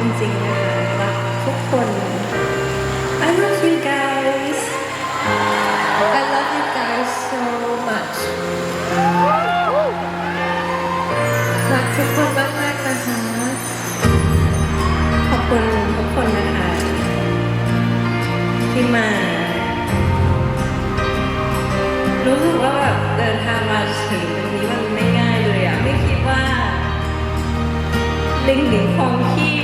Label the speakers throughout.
Speaker 1: จริงๆนะคะรักทุกคน I love you guys
Speaker 2: I love you guys so much รักทุกคนมากๆนะคะ
Speaker 1: ขอบคุณทุกคนนะคะ ที่มา รู้สึกว่าแบบเดินทางมาถึงตรงนี้มันไม่ง่ายเลยอะไม่คิดว่าลิงหลิงคองที่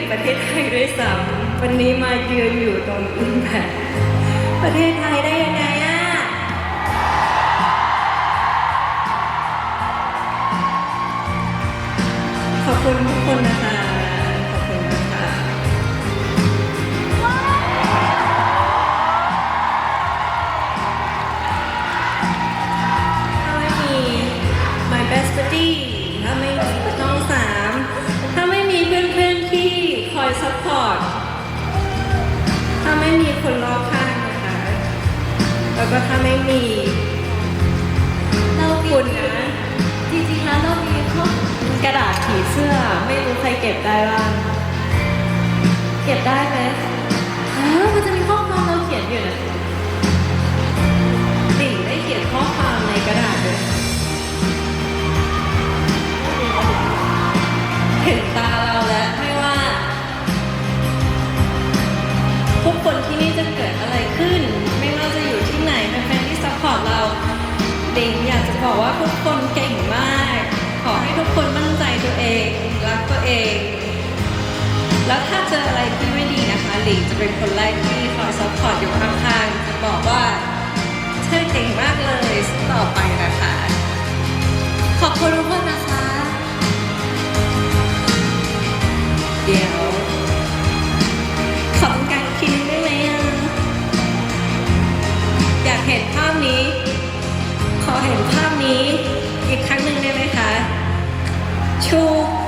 Speaker 1: ในประเทศไทยด้วยซ้ำวันนี้มาเยืนอยู่ตรงอิมแพคประเทศไทยได้ยังไงอะขอบคุณทุกคนนะคะขอบคุณนะคะถ้าไม่มี my best buddy ไม่มีคนรอบข้างนะคะ แล้วก็ถ้าไม่มี
Speaker 2: เรามี
Speaker 1: คุณนะ
Speaker 2: จริงๆ แล้วเรามีข้อก
Speaker 1: ระดาษผีเสื้อ ไม่รู้ใครเก็บได้บ้าง
Speaker 2: เก็บได้ไหมเออมันจะมีข้อความเราเขียนอยู่นะ
Speaker 1: ดิ่งได้เขียนข้อความในกระดาษด้วย ดิ่งอยากจะบอกว่าทุกคนเก่งมาก ขอให้ทุกคนมั่นใจตัวเอง รักตัวเอง แล้วถ้าเจออะไรที่ไม่ดีนะคะหลิงจะเป็นคนแรกที่คอยซัพพอร์ตอยู่ข้าง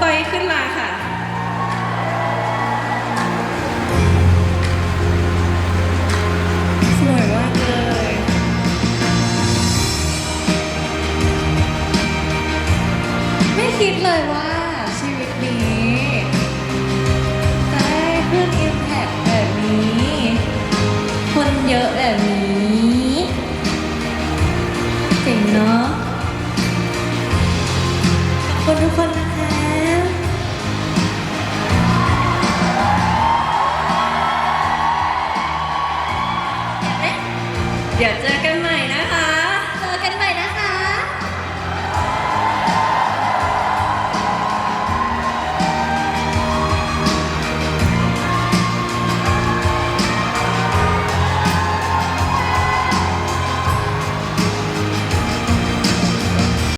Speaker 1: ไปขึ้นมาค่ะ สวยมากเลยไม่คิ
Speaker 2: ด
Speaker 1: เลยว่า เดี๋ยวเจอกัน